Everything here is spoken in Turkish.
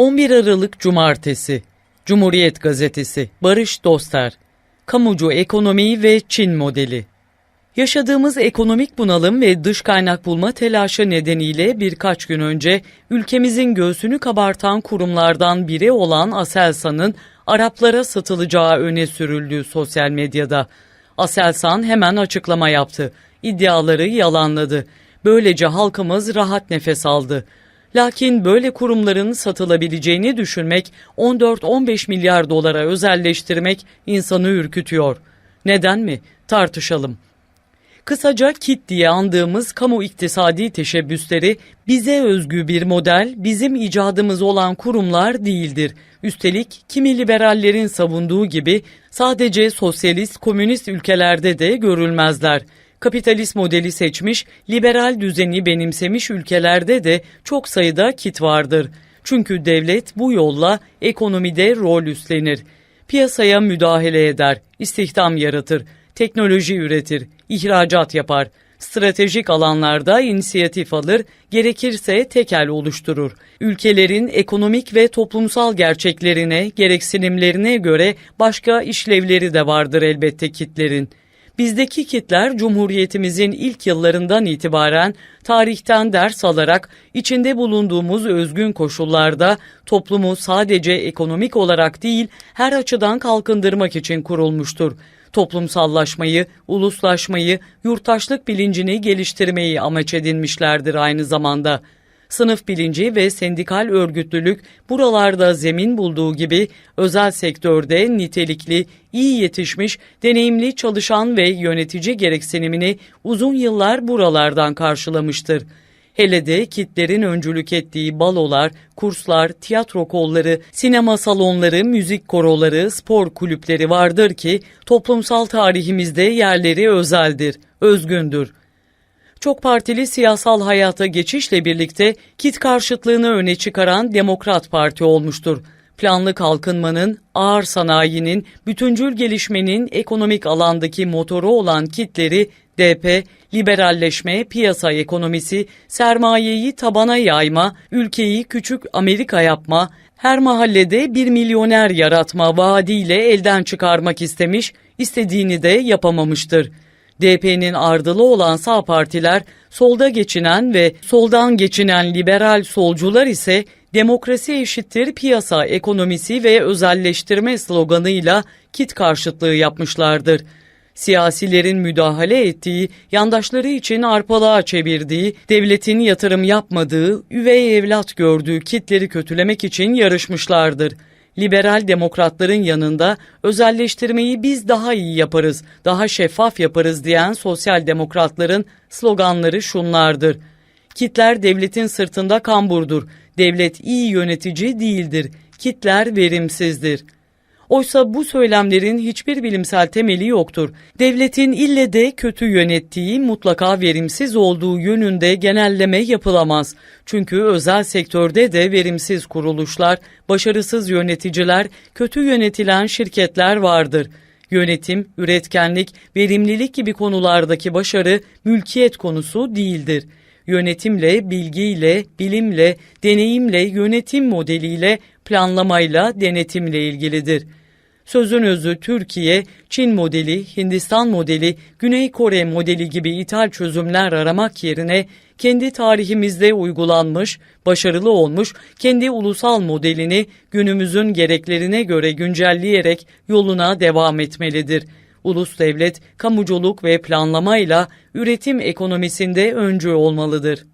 11 Aralık Cumartesi Cumhuriyet Gazetesi Barış Doster Kamucu Ekonomi ve Çin Modeli Yaşadığımız ekonomik bunalım ve dış kaynak bulma telaşı nedeniyle birkaç gün önce ülkemizin göğsünü kabartan kurumlardan biri olan Aselsan'ın Araplara satılacağı öne sürüldü sosyal medyada. Aselsan hemen açıklama yaptı. İddiaları yalanladı. Böylece halkımız rahat nefes aldı. Lakin böyle kurumların satılabileceğini düşünmek 14-15 milyar dolara özelleştirmek insanı ürkütüyor. Neden mi? Tartışalım. Kısaca KIT diye andığımız kamu iktisadi teşebbüsleri bize özgü bir model, bizim icadımız olan kurumlar değildir. Üstelik kimi liberallerin savunduğu gibi sadece sosyalist, komünist ülkelerde de görülmezler. Kapitalist modeli seçmiş, liberal düzeni benimsemiş ülkelerde de çok sayıda kit vardır. Çünkü devlet bu yolla ekonomide rol üstlenir. Piyasaya müdahale eder, istihdam yaratır, teknoloji üretir, ihracat yapar, stratejik alanlarda inisiyatif alır, gerekirse tekel oluşturur. Ülkelerin ekonomik ve toplumsal gerçeklerine, gereksinimlerine göre başka işlevleri de vardır elbette kitlerin. Bizdeki kitler Cumhuriyetimizin ilk yıllarından itibaren tarihten ders alarak içinde bulunduğumuz özgün koşullarda toplumu sadece ekonomik olarak değil her açıdan kalkındırmak için kurulmuştur. Toplumsallaşmayı, uluslaşmayı, yurttaşlık bilincini geliştirmeyi amaç edinmişlerdir aynı zamanda. Sınıf bilinci ve sendikal örgütlülük buralarda zemin bulduğu gibi özel sektörde nitelikli, iyi yetişmiş, deneyimli çalışan ve yönetici gereksinimini uzun yıllar buralardan karşılamıştır. Hele de kitlerin öncülük ettiği balolar, kurslar, tiyatro kolları, sinema salonları, müzik koroları, spor kulüpleri vardır ki toplumsal tarihimizde yerleri özeldir, özgündür çok partili siyasal hayata geçişle birlikte kit karşıtlığını öne çıkaran Demokrat Parti olmuştur. Planlı kalkınmanın, ağır sanayinin, bütüncül gelişmenin ekonomik alandaki motoru olan kitleri DP, liberalleşme, piyasa ekonomisi, sermayeyi tabana yayma, ülkeyi küçük Amerika yapma, her mahallede bir milyoner yaratma vaadiyle elden çıkarmak istemiş, istediğini de yapamamıştır. DP'nin ardılı olan sağ partiler, solda geçinen ve soldan geçinen liberal solcular ise demokrasi eşittir piyasa ekonomisi ve özelleştirme sloganıyla kit karşıtlığı yapmışlardır. Siyasilerin müdahale ettiği, yandaşları için arpalığa çevirdiği, devletin yatırım yapmadığı, üvey evlat gördüğü kitleri kötülemek için yarışmışlardır.'' Liberal demokratların yanında özelleştirmeyi biz daha iyi yaparız, daha şeffaf yaparız diyen sosyal demokratların sloganları şunlardır. Kitler devletin sırtında kamburdur. Devlet iyi yönetici değildir. Kitler verimsizdir.'' Oysa bu söylemlerin hiçbir bilimsel temeli yoktur. Devletin ille de kötü yönettiği, mutlaka verimsiz olduğu yönünde genelleme yapılamaz. Çünkü özel sektörde de verimsiz kuruluşlar, başarısız yöneticiler, kötü yönetilen şirketler vardır. Yönetim, üretkenlik, verimlilik gibi konulardaki başarı mülkiyet konusu değildir yönetimle, bilgiyle, bilimle, deneyimle, yönetim modeliyle, planlamayla, denetimle ilgilidir. Sözün özü Türkiye, Çin modeli, Hindistan modeli, Güney Kore modeli gibi ithal çözümler aramak yerine kendi tarihimizde uygulanmış, başarılı olmuş kendi ulusal modelini günümüzün gereklerine göre güncelleyerek yoluna devam etmelidir. Ulus devlet, kamuculuk ve planlamayla üretim ekonomisinde öncü olmalıdır.